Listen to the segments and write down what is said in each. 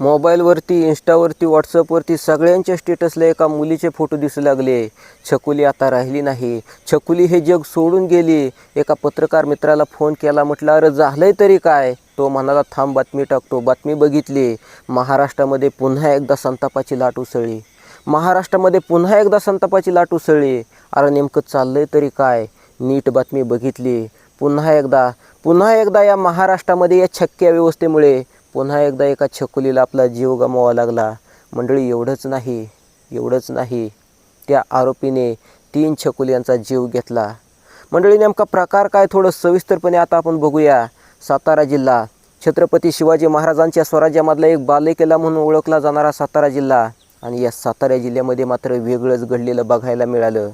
मोबाईलवरती इंस्टावरती व्हॉट्सअपवरती सगळ्यांच्या स्टेटसला एका मुलीचे फोटो दिसू लागले. छकुली आता राहिली नाही. छकुली हे जग सोडून गेली. एका पत्रकार मित्राला फोन केला म्हटलं अरे झालंय तरी काय? तो म्हणाला थांब बातमी टाकतो. बातमी बघितली. महाराष्ट्रामध्ये पुन्हा एकदा संतापाची लाट उसळली. महाराष्ट्रामध्ये पुन्हा एकदा संतापाची लाट उसळली. अरे नेमकं चाललंय तरी काय? नीट बातमी बघितली. पुन्हा एकदा पुन्हा एकदा या महाराष्ट्रामध्ये या छक्क्या व्यवस्थेमुळे पुन्हा एकदा एका छकुलीला आपला जीव गमवावा लागला. मंडळी एवढंच नाही एवढंच नाही. त्या आरोपीने तीन छकुल्यांचा जीव घेतला. मंडळी नेमका प्रकार काय? थोडं सविस्तरपणे आता आपण बघूया. सातारा जिल्हा. छत्रपती शिवाजी महाराजांच्या स्वराज्यामधला एक बालेकिल्ला म्हणून ओळखला जाणारा सातारा जिल्हा. आणि या सातारा जिल्ह्यामध्ये मात्र वेगळंच घडलेलं बघायला मिळालं.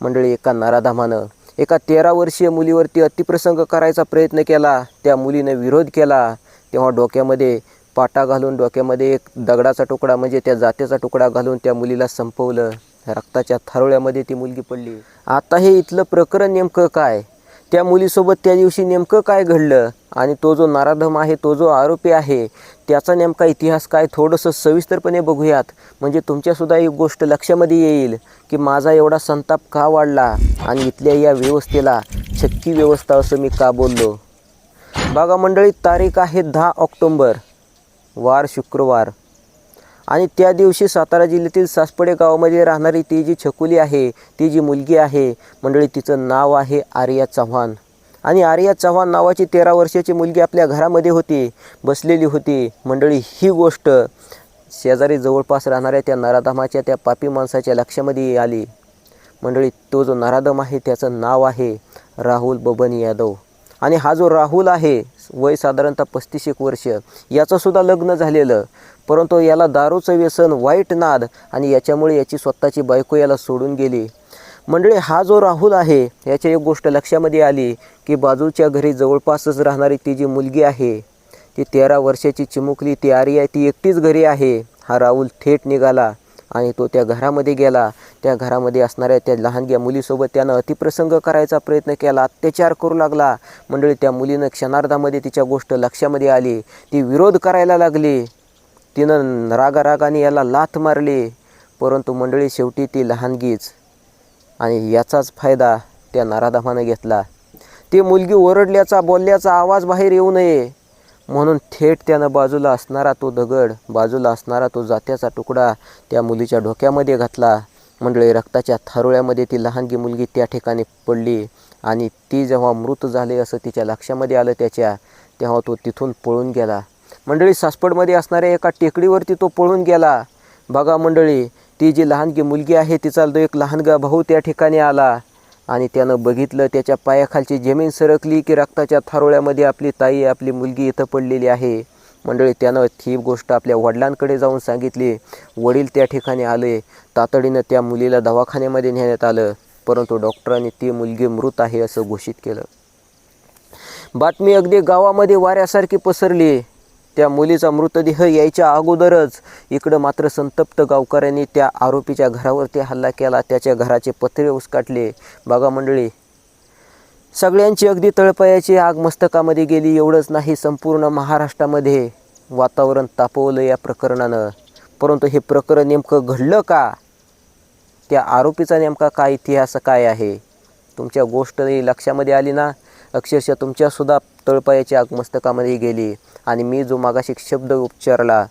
मंडळी एका नाराधामानं एका तेरा वर्षीय मुलीवरती अतिप्रसंग करायचा प्रयत्न केला. त्या मुलीनं विरोध केला. तेव्हा डोक्यामध्ये पाटा घालून डोक्यामध्ये एक दगडाचा तुकडा म्हणजे त्या जात्याचा तुकडा घालून त्या मुलीला संपवलं. रक्ताच्या थारोळ्यामध्ये ती मुलगी पडली. आता हे इथलं प्रकरण नेमकं काय? त्या मुलीसोबत त्या दिवशी नेमकं काय घडलं? आणि तो जो नाराधम आहे तो जो आरोपी आहे त्याचा नेमका इतिहास काय? थोडंसं सविस्तरपणे बघूयात. म्हणजे तुमच्यासुद्धा एक गोष्ट लक्षामध्ये येईल की माझा एवढा संताप का वाढला? आणि इथल्या या व्यवस्थेला छक्की व्यवस्था असं मी का बोललो? बघा मंडळी तारीख आहे दहा ऑक्टोंबर वार शुक्रवार. आणि त्या दिवशी सातारा जिल्ह्यातील सासपडे गावामध्ये राहणारी ती जी छकुली आहे ती जी मुलगी आहे मंडळी तिचं नाव आहे आर्या चव्हाण. आणि आर्या चव्हाण नावाची तेरा वर्षाची मुलगी आपल्या घरामध्ये होती बसलेली होती. मंडळी ही गोष्ट शेजारी जवळपास राहणाऱ्या त्या नराधामाच्या त्या पापी माणसाच्या लक्षामध्ये आली. मंडळी तो जो नराधम आहे त्याचं नाव आहे राहुल बबन यादव. आणि हा जो राहुल आहे वय साधारणतः पस्तीस एक वर्ष याचंसुद्धा लग्न झालेलं. परंतु याला दारूचं व्यसन वाईट नाद आणि याच्यामुळे याची स्वतःची बायको याला सोडून गेली. मंडळी हा जो राहुल आहे याची एक गोष्ट लक्षामध्ये आली की बाजूच्या घरी जवळपासच राहणारी ती जी मुलगी आहे ती तेरा वर्षाची चिमुकली ती आर्या ती एकटीच घरी आहे. हा राहुल थेट निघाला. आणि तो त्या घरामध्ये गेला. त्या घरामध्ये असणाऱ्या त्या लहानग्या मुलीसोबत त्यानं अतिप्रसंग करायचा प्रयत्न केला. अत्याचार करू लागला. मंडळी त्या मुलीनं क्षणार्धामध्ये तिच्या गोष्ट लक्षामध्ये आली. ती विरोध करायला लागली. तिनं रागारागाने याला लाथ मारली. परंतु मंडळी शेवटी ती लहानगीच आणि याचाच फायदा त्या नराधामानं घेतला. ती मुलगी ओरडल्याचा बोलल्याचा आवाज बाहेर येऊ नये. म्हणून थेट त्यानं बाजूला असणारा तो दगड बाजूला असणारा तो जात्याचा तुकडा त्या मुलीच्या डोक्यामध्ये घातला. मंडळी रक्ताच्या थारोळ्यामध्ये ती लहानगी मुलगी त्या ठिकाणी पडली आणि ती जेव्हा मृत झाली असं तिच्या लक्षामध्ये आलं त्याच्या तेव्हा तो तिथून पळून गेला. मंडळी सासपडमध्ये असणाऱ्या एका टेकडीवरती तो पळून गेला. बघा मंडळी ती जी लहानगी मुलगी आहे तिचा जो एक लहानगा भाऊ त्या ठिकाणी आला. आणि त्यानं बघितलं त्याच्या पायाखालची जमीन सरकली की रक्ताच्या थारोळ्यामध्ये आपली ताई आपली मुलगी इथं पडलेली आहे. मंडळी त्यानं ही गोष्ट आपल्या वडिलांकडे जाऊन सांगितली. वडील त्या ठिकाणी आले. तातडीनं त्या मुलीला दवाखान्यामध्ये नेण्यात आलं. परंतु डॉक्टरांनी ती मुलगी मृत आहे असं घोषित केलं. बातमी अगदी गावामध्ये वाऱ्यासारखी पसरली. त्या मुलीचा मृतदेह यायच्या अगोदरच इकडं मात्र संतप्त गावकऱ्यांनी त्या आरोपीच्या घरावरती हल्ला केला. त्याच्या घराचे पत्रे उसकाटले. बघा मंडळी सगळ्यांची अगदी तळपायाची आग मस्तकामध्ये गेली. एवढंच नाही संपूर्ण महाराष्ट्रामध्ये वातावरण तापवलं या प्रकरणानं. परंतु हे प्रकरण नेमकं घडलं का? त्या आरोपीचा नेमका काय इतिहास काय आहे? तुमच्या गोष्ट लक्षामध्ये आली ना? अक्षरशः तुमच्यासुद्धा तळपायाची आगमस्तकामध्ये गेली आणि मी जो मागाशी शब्द उच्चारला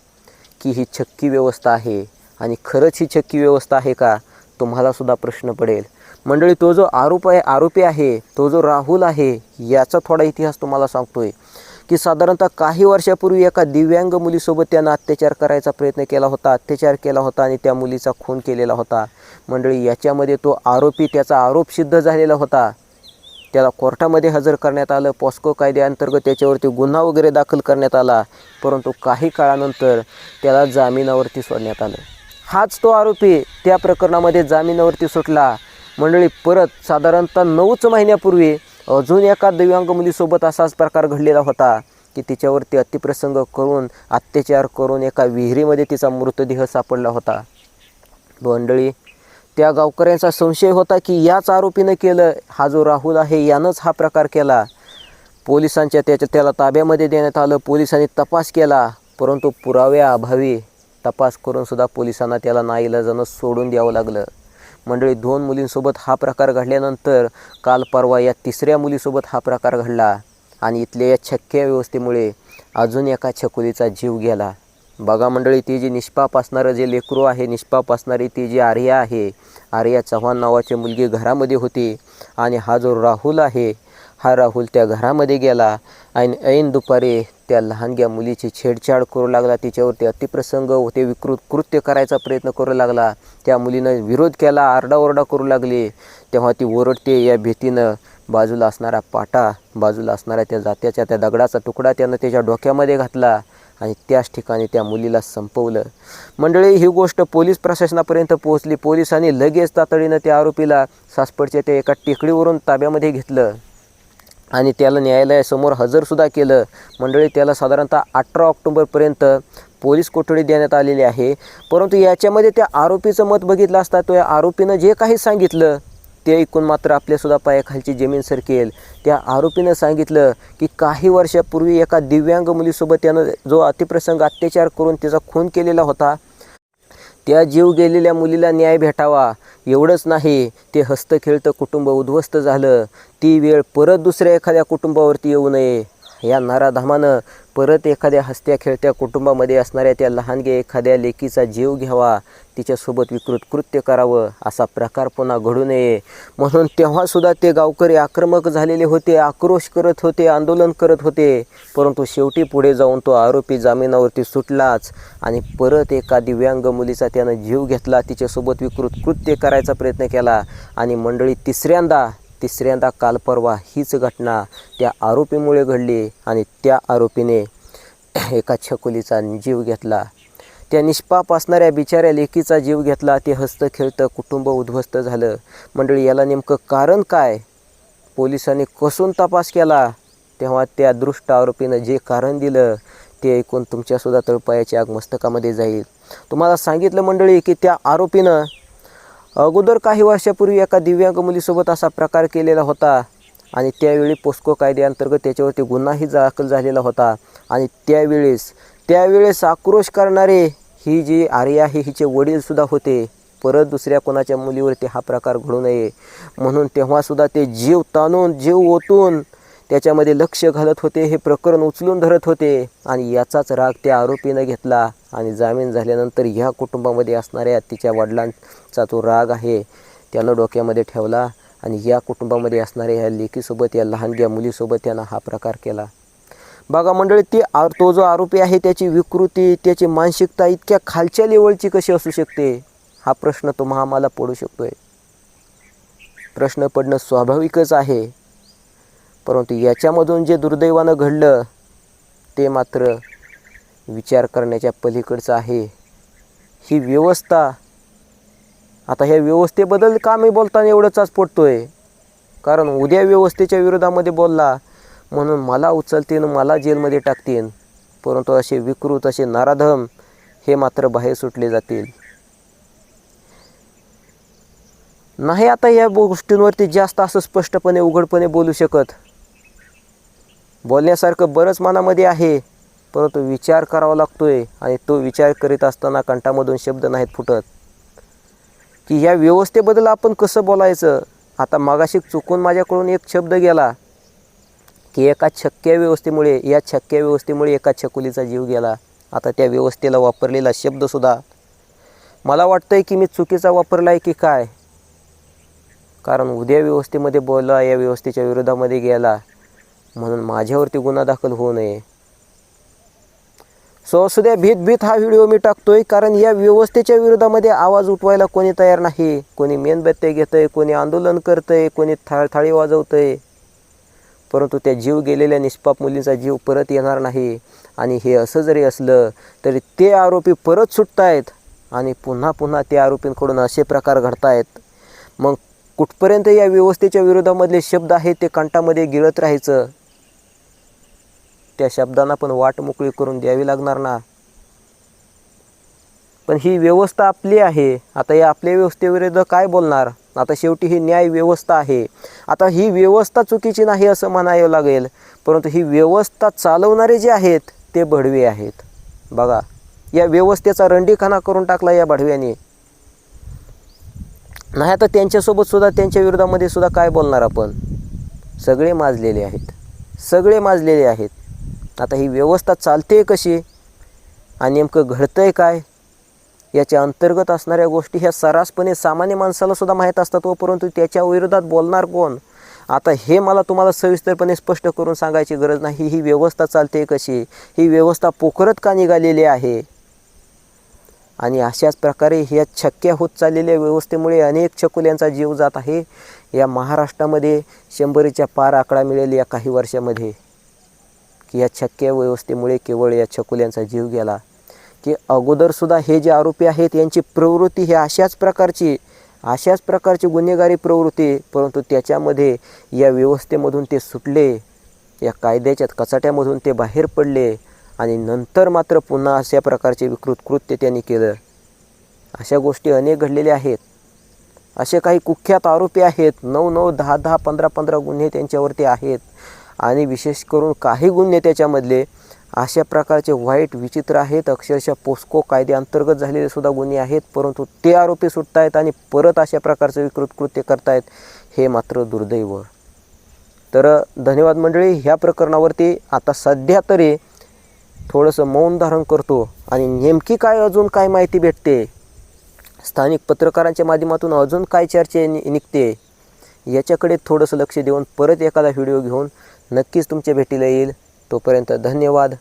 की ही छक्की व्यवस्था आहे आणि खरंच ही छक्की व्यवस्था आहे का तुम्हालासुद्धा प्रश्न पडेल. मंडळी तो जो आरोप आहे आरोपी आहे तो जो राहुल आहे याचा थोडा इतिहास तुम्हाला सांगतोय की साधारणतः काही वर्षापूर्वी एका दिव्यांग मुलीसोबत त्यानं अत्याचार करायचा प्रयत्न केला होता अत्याचार केला होता आणि त्या मुलीचा खून केलेला होता. मंडळी याच्यामध्ये तो आरोपी त्याचा आरोप सिद्ध झालेला होता. त्याला कोर्टामध्ये हजर करण्यात आलं. पॉस्को कायद्याअंतर्गत त्याच्यावरती गुन्हा वगैरे दाखल करण्यात आला. परंतु काही काळानंतर त्याला जामिनावरती सोडण्यात आलं. हाच तो आरोपी त्या प्रकरणामध्ये जामिनावरती सुटला. मंडळी परत साधारणतः नऊच महिन्यापूर्वी अजून एका दिव्यांग मुलीसोबत असाच प्रकार घडलेला होता की तिच्यावरती अतिप्रसंग करून अत्याचार करून एका विहिरीमध्ये तिचा मृतदेह सापडला होता. मंडळी त्या गावकऱ्यांचा संशय होता की याच आरोपीनं केलं. हा जो राहुल आहे यानंच हा प्रकार केला. पोलिसांच्या त्याच्या त्याला ताब्यामध्ये देण्यात आलं. पोलिसांनी तपास केला परंतु पुराव्याअभावी तपास करूनसुद्धा पोलिसांना त्याला नाईलाजानं सोडून द्यावं लागलं. मंडळी दोन मुलींसोबत हा प्रकार घडल्यानंतर काल परवा या तिसऱ्या मुलीसोबत हा प्रकार घडला आणि इथल्या या छक्क्या व्यवस्थेमुळे अजून एका छकुलीचा जीव गेला. बघा मंडळी ती जी निष्पाप असणारं जे लेकरू आहे निष्पाप असणारी ती जी आर्या आहे आर्या चव्हाण नावाची मुलगी घरामध्ये होती आणि हा जो राहुल आहे हा राहुल त्या घरामध्ये गेला आणि ऐन दुपारी त्या लहानग्या मुलीची छेडछाड करू लागला. तिच्यावरती अतिप्रसंग होते विकृत कृत्य करायचा प्रयत्न करू लागला. त्या मुलीनं विरोध केला आरडाओरडा करू लागली. तेव्हा ती ओरडते या भीतीनं बाजूला असणारा पाटा बाजूला असणाऱ्या त्या जात्याच्या त्या दगडाचा तुकडा त्यानं त्याच्या डोक्यामध्ये घातला. आणि त्याच ठिकाणी त्या मुलीला संपवलं. मंडळी ही गोष्ट पोलीस प्रशासनापर्यंत पोहोचली. पोलिसांनी लगेच तातडीनं त्या आरोपीला सासपडच्या त्या एका टेकडीवरून ताब्यामध्ये घेतलं आणि त्याला न्यायालयासमोर हजरसुद्धा केलं. मंडळी त्याला साधारणतः अठरा ऑक्टोबरपर्यंत पोलीस कोठडी देण्यात आलेली आहे. परंतु याच्यामध्ये त्या आरोपीचं मत बघितलं असता तो या आरोपीनं जे काही सांगितलं ते ऐकून मात्र आपल्यासुद्धा पायाखालची जमीन सरकेल. त्या आरोपीनं सांगितलं की काही वर्षापूर्वी एका दिव्यांग मुलीसोबत त्यानं जो अतिप्रसंग अत्याचार करून तिचा खून केलेला होता त्या जीव गेलेल्या मुलीला न्याय भेटावा. एवढंच नाही ते हस्त खेळतं कुटुंब उद्ध्वस्त झालं. ती वेळ परत दुसऱ्या एखाद्या कुटुंबावरती येऊ नये. या नराधामानं परत एखाद्या हसत्या खेळत्या कुटुंबामध्ये असणाऱ्या त्या लहानगे एखाद्या लेकीचा जीव घ्यावा तिच्यासोबत विकृत कृत्य करावं असा प्रकार पुन्हा घडू नये. म्हणून तेव्हासुद्धा ते गावकरी आक्रमक झालेले होते आक्रोश करत होते आंदोलन करत होते. परंतु शेवटी पुढे जाऊन तो आरोपी जामिनावरती सुटलाच आणि परत एका दिव्यांग मुलीचा त्यानं जीव घेतला तिच्यासोबत विकृत कृत्य करायचा प्रयत्न केला आणि मंडळी तिसऱ्यांदा तिसऱ्यांदा काल परवा हीच घटना त्या आरोपीमुळे घडली आणि त्या आरोपीने एका छकुलीचा जीव घेतला. त्या निष्पाप असणाऱ्या बिचाऱ्या लेकीचा जीव घेतला. ते हस्त खेळतं कुटुंब उद्ध्वस्त झालं. मंडळी याला नेमकं कारण काय? पोलिसांनी कसून तपास केला? तेव्हा त्या दृष्ट आरोपीनं जे कारण दिलं ते ऐकून तुमच्यासुद्धा तळपायाची आग मस्तकामध्ये जाईल. तुम्हाला सांगितलं मंडळी की त्या आरोपीनं अगोदर काही वर्षापूर्वी एका दिव्यांग मुलीसोबत असा प्रकार केलेला होता आणि त्यावेळी पोस्को कायद्याअंतर्गत त्याच्यावरती गुन्हाही दाखल झालेला होता. आणि त्यावेळेस त्यावेळेस आक्रोश करणारे ही जी आर्या आहे हिचे वडीलसुद्धा होते. परत दुसऱ्या कोणाच्या मुलीवरती हा प्रकार घडू नये. म्हणून तेव्हासुद्धा ते जीव ताणून जीव ओतून त्याच्यामध्ये लक्ष घालत होते हे प्रकरण उचलून धरत होते आणि याचाच राग त्या आरोपीनं घेतला. आणि जामीन झाल्यानंतर ह्या कुटुंबामध्ये असणाऱ्या तिच्या वडिलांचा तो राग आहे त्यानं डोक्यामध्ये ठेवला आणि या कुटुंबामध्ये असणाऱ्या ह्या लेकीसोबत या लहानग्या मुलीसोबत त्यानं हा प्रकार केला. बघा मंडळी ती आर तो जो आरोपी आहे त्याची विकृती त्याची मानसिकता इतक्या खालच्या लेवलची कशी असू शकते? हा प्रश्न तुम्हा आम्हाला पडू शकतोय. प्रश्न पडणं स्वाभाविकच आहे. परंतु याच्यामधून जे दुर्दैवानं घडलं ते मात्र विचार करण्याच्या पलीकडचं आहे. ही व्यवस्था आता ह्या व्यवस्थेबद्दल का मी बोलताना एवढंचच पडतो आहे कारण उद्या व्यवस्थेच्या विरोधामध्ये बोलला म्हणून मला उचलतीन मला जेलमध्ये टाकतील परंतु असे विकृत असे नाराधम हे मात्र बाहेर सुटले जातील. नाही आता या गोष्टींवरती जास्त असं स्पष्टपणे उघडपणे बोलू शकत. बोलण्यासारखं बरंच मनामध्ये आहे परंतु विचार करावा लागतो आहे आणि तो विचार करीत असताना कंठामधून शब्द नाहीत फुटत. की ह्या व्यवस्थेबद्दल आपण कसं बोलायचं? आता मागाशी चुकून माझ्याकडून एक शब्द गेला की एका छक्क्या व्यवस्थेमुळे या छक्क्या व्यवस्थेमुळे एका छकुलीचा जीव गेला. आता त्या व्यवस्थेला वापरलेला शब्दसुद्धा मला वाटतंय की मी चुकीचा वापरला आहे की काय? कारण उद्या व्यवस्थेमध्ये बोलला या व्यवस्थेच्या विरोधामध्ये गेला. म्हणून माझ्यावरती गुन्हा दाखल होऊ नये. सो असू द्या भीत भीत हा व्हिडिओ मी टाकतोय कारण या व्यवस्थेच्या विरोधामध्ये आवाज उठवायला कोणी तयार नाही. कोणी मेणबत्त्या घेतंय कोणी आंदोलन करतंय कोणी थाळ थाळी वाजवतंय. परंतु त्या जीव गेलेल्या निष्पाप मुलींचा जीव परत येणार नाही. आणि हे असं जरी असलं तरी ते आरोपी परत सुटतायत आणि पुन्हा पुन्हा त्या आरोपींकडून असे प्रकार घडतायत. मग कुठपर्यंत या व्यवस्थेच्या विरोधामधले शब्द आहेत ते कंठामध्ये गिळत राहायचं? त्या शब्दांना पण वाट मोकळी करून द्यावी लागणार ना. पण ही व्यवस्था आपली आहे. आता या आपल्या व्यवस्थेविरुद्ध काय बोलणार? आता शेवटी ही न्याय व्यवस्था आहे. आता ही व्यवस्था चुकीची नाही असं म्हणावं लागेल. परंतु ही व्यवस्था चालवणारे जे आहेत ते भडवे आहेत. बघा या व्यवस्थेचा रंडीखाना करून टाकला या भडव्याने. नाही आता त्यांच्यासोबत सुद्धा त्यांच्या विरोधामध्ये सुद्धा काय बोलणार आपण? सगळे माजलेले आहेत. सगळे माजलेले आहेत. आता ही व्यवस्था चालते कशी? आणि नेमकं घडतं आहे काय? याच्या अंतर्गत असणाऱ्या गोष्टी ह्या सर्रासपणे सामान्य माणसालासुद्धा माहीत असतात व परंतु त्याच्या विरोधात बोलणार कोण? आता हे मला तुम्हाला सविस्तरपणे स्पष्ट करून सांगायची गरज नाही. ही व्यवस्था चालते कशी? ही व्यवस्था पोखरत का निघालेली आहे? आणि अशाच प्रकारे ह्या छक्क्या होत चाललेल्या व्यवस्थेमुळे अनेक छकुल्यांचा जीव जात आहे. या महाराष्ट्रामध्ये शंभरीच्या पार आकडा मिळेल या काही वर्षामध्ये. की या छक्क्या व्यवस्थेमुळे केवळ या छकुल्यांचा जीव गेला. की अगोदरसुद्धा हे जे आरोपी आहेत यांची प्रवृत्ती ही अशाच प्रकारची अशाच प्रकारची गुन्हेगारी प्रवृत्ती परंतु त्याच्यामध्ये या व्यवस्थेमधून ते सुटले या कायद्याच्या कचाट्यामधून ते बाहेर पडले आणि नंतर मात्र पुन्हा अशा प्रकारचे विकृत कृत्य त्यांनी केलं. अशा गोष्टी अनेक घडलेल्या आहेत. असे काही कुख्यात आरोपी आहेत नऊ नऊ दहा दहा पंधरा पंधरा गुन्हे त्यांच्यावरती आहेत. आणि विशेष करून काही गुन्हे त्याच्यामधले अशा प्रकारचे वाईट विचित्र आहेत. अक्षरशः पोस्को कायद्याअंतर्गत झालेले सुद्धा गुन्हे आहेत परंतु ते आरोपी सुटत आहेत आणि परत अशा प्रकारचे विकृत कृत्य करतायत हे मात्र दुर्दैव. तर धन्यवाद मंडळी ह्या प्रकरणावरती आता सध्या तरी थोडंसं मौन धारण करतो. आणि नेमकी काय अजून काय माहिती भेटते? स्थानिक पत्रकारांच्या माध्यमातून अजून काय चर्चे नि निघते? याच्याकडे थोडंसं लक्ष देऊन परत एखादा व्हिडिओ घेऊन नक्कीच तुमच्या भेटीला येईल. तोपर्यंत धन्यवाद.